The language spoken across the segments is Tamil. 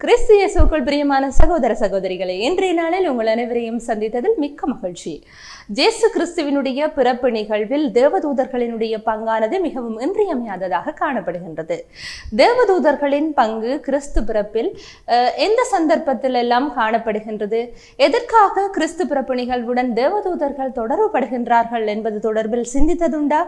கிறிஸ்து இயேசுக்குள் பிரியமான சகோதர சகோதரிகளை இன்றைய நாளில் உங்கள் அனைவரையும் சந்தித்ததில் மிக்க மகிழ்ச்சி. ஜேசு கிறிஸ்துவினுடைய பிறப்பு நிகழ்வில் தேவதூதர்களினுடைய பங்கானது மிகவும் இன்றியமையாததாக காணப்படுகின்றது. தேவதூதர்களின் பங்கு கிறிஸ்து பிறப்பில் அஹ், எந்த சந்தர்ப்பத்தில் எல்லாம் காணப்படுகின்றது? எதற்காக கிறிஸ்து பிறப்பு நிகழ்வுடன் தேவதூதர்கள் தொடர்புபடுகின்றார்கள் என்பது தொடர்பில் சிந்தித்ததுண்டா?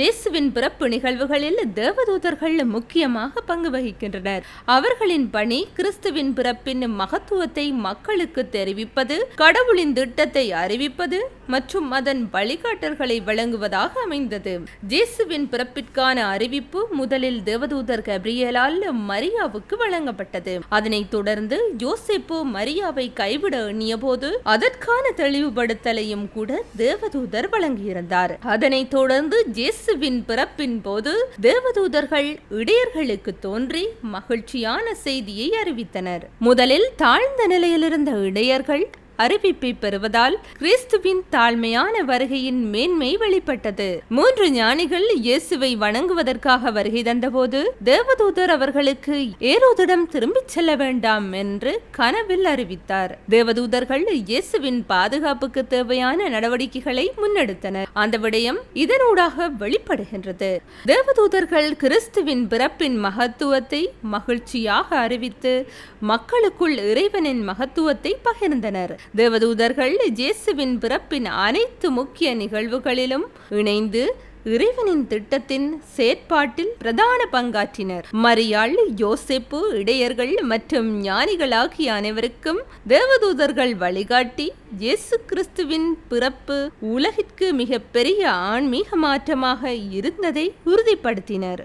ஜேசுவின் பிறப்பு நிகழ்வுகளில் தேவதூதர்கள் முக்கியமாக பங்கு வகிக்கின்றனர். அவர்களின் பணி கிறிஸ்துவின் பிறப்பின் மகத்துவத்தை மக்களுக்கு தெரிவிப்பது கடவுளின் திட்டத்தை அறிவிப்பது மற்றும் அதன் வழிகாட்டல்களை வழங்குவதாக அமைந்தது. ஜேசுவின் பிறப்பிற்கான அறிவிப்பு முதலில் தேவதூதர் கப்ரியலால் மரியாவுக்கு வழங்கப்பட்டது. அதனைத் தொடர்ந்து யோசேப்பு மரியாவை கைவிட எண்ணிய போது அதற்கான தெளிவுபடுத்தலையும் கூட தேவதூதர் வழங்கியிருந்தார். அதனைத் தொடர்ந்து இயேசுவின் பிறப்பின் போது தேவதூதர்கள் இடையர்களுக்கு தோன்றி மகிழ்ச்சியான செய்தியை அறிவித்தனர். முதலில் தாழ்ந்த நிலையிலிருந்த இடையர்கள் அறிவிப்பை பெறுவதால் கிறிஸ்துவின் தாழ்மையான வருகையின் மேன்மை வெளிப்பட்டது. மூன்று ஞானிகள் இயேசுவை வணங்குவதற்காக வருகை தந்தபோது தேவதூதர் அவர்களுக்கு ஏரோதிடம் திரும்பிச் செல்ல வேண்டாம் என்று கனவில் அறிவித்தார். தேவதூதர்கள் இயேசுவின் பாதுகாப்புக்கு தேவையான நடவடிக்கைகளை முன்னெடுத்தனர். அந்த விடயம் இதனூடாக வெளிப்படுகின்றது. தேவதூதர்கள் கிறிஸ்துவின் பிறப்பின் மகத்துவத்தை மகிழ்ச்சியாக அறிவித்து மக்களுக்குள் இறைவனின் மகத்துவத்தை பகிர்ந்தனர். தேவதூதர்கள் இயேசுவின் பிறப்பின் அனைத்து முக்கிய நிகழ்வுகளிலும் இணைந்து இறைவனின் திட்டத்தின் செயற்பாட்டில் பிரதான பங்காற்றினர். மரியாள் யோசிப்பு இடையர்கள் மற்றும் ஞானிகள் ஆகிய அனைவருக்கும் தேவதூதர்கள் வழிகாட்டி இயேசு கிறிஸ்துவின் பிறப்பு உலகிற்கு மிக பெரிய ஆன்மீக மாற்றமாக இருந்ததை உறுதிப்படுத்தினர்.